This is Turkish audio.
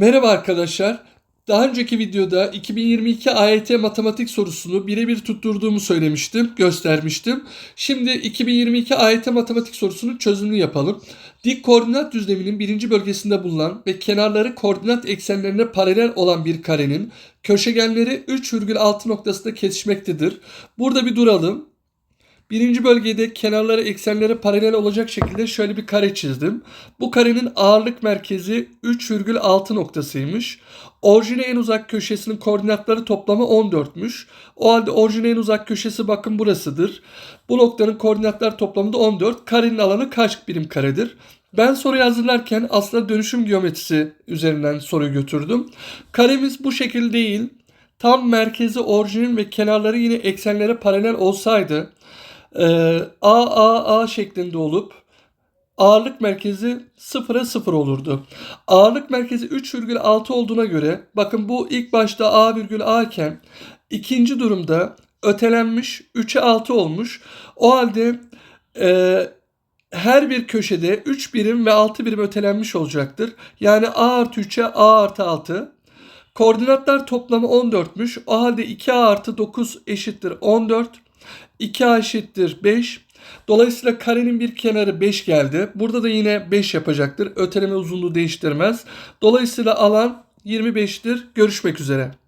Merhaba arkadaşlar. Daha önceki videoda 2022 AYT matematik sorusunu birebir tutturduğumu söylemiştim, göstermiştim. Şimdi 2022 AYT matematik sorusunun çözümünü yapalım. Dik koordinat düzleminin birinci bölgesinde bulunan ve kenarları koordinat eksenlerine paralel olan bir karenin köşegenleri 3,6 noktasında kesişmektedir. Burada bir duralım. Birinci bölgede kenarları eksenlere paralel olacak şekilde şöyle bir kare çizdim. Bu karenin ağırlık merkezi 3,6 noktasıymış. Orijine en uzak köşesinin koordinatları toplamı 14'müş. O halde orijine en uzak köşesi bakın burasıdır. Bu noktanın koordinatlar toplamı da 14. Karenin alanı kaç birim karedir? Ben soruyu hazırlarken aslında dönüşüm geometrisi üzerinden soruyu götürdüm. Karemiz bu şekil değil. Tam merkezi orijinin ve kenarları yine eksenlere paralel olsaydı e, A A A şeklinde olup ağırlık merkezi 0'a 0 olurdu. Ağırlık merkezi 3,6 olduğuna göre bakın bu ilk başta A virgül A iken ikinci durumda ötelenmiş 3'e 6 olmuş. O halde e, her bir köşede 3 birim ve 6 birim ötelenmiş olacaktır. Yani A artı 3'e A artı 6. Koordinatlar toplamı 14'müş. O halde 2A artı 9 eşittir 14. 2A eşittir 5. Dolayısıyla karenin bir kenarı 5 geldi. Burada da yine 5 yapacaktır. Öteleme uzunluğu değiştirmez. Dolayısıyla alan 25'tir. Görüşmek üzere.